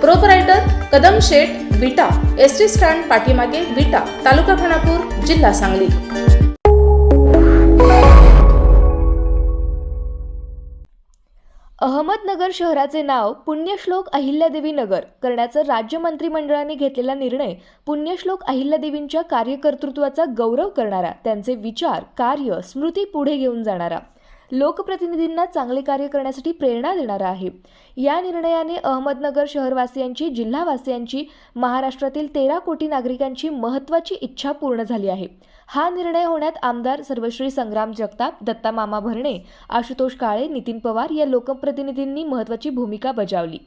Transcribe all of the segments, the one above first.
Proprietor Kadam शेठ Vita S T stand पाठीमागे विटा तालुका खानापूर जिल्हा सांगली अहमदनगर शहराचे नाव पुण्यश्लोक अहिल्यादेवी नगर करण्याचा राज्य मंत्रिमंडळाने घेतलेला निर्णय पुण्यश्लोक अहिल्यादेवींच्या कार्यकर्तृत्वाचा गौरव करणारा त्यांचे विचार कार्य स्मृती पुढे घेऊन जाणारा. लोकप्रतिनिधींना चांगले कार्य करण्यासाठी प्रेरणा देणारा आहे. या निर्णयाने अहमदनगर शहरवासियांची जिल्हावासियांची महाराष्ट्रातील तेरा कोटी नागरिकांची महत्त्वाची इच्छा पूर्ण झाली आहे. हा निर्णय होण्यात आमदार सर्वश्री संग्राम जगताप दत्ता मामा भरणे आशुतोष काळे नितीन पवार या लोकप्रतिनिधींनी महत्त्वाची भूमिका बजावली.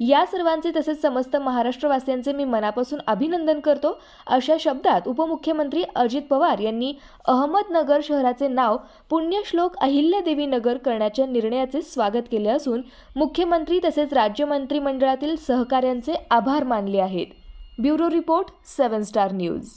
या सर्वांचे तसेच समस्त महाराष्ट्रवासियांचे मी मनापासून अभिनंदन करतो. अशा शब्दात उपमुख्यमंत्री अजित पवार यांनी अहमदनगर शहराचे नाव पुण्यश्लोक अहिल्यादेवी नगर करण्याच्या निर्णयाचे स्वागत केले असून मुख्यमंत्री तसेच राज्य मंत्रिमंडळातील सहकाऱ्यांचे आभार मानले आहेत. Bureau report seven star news.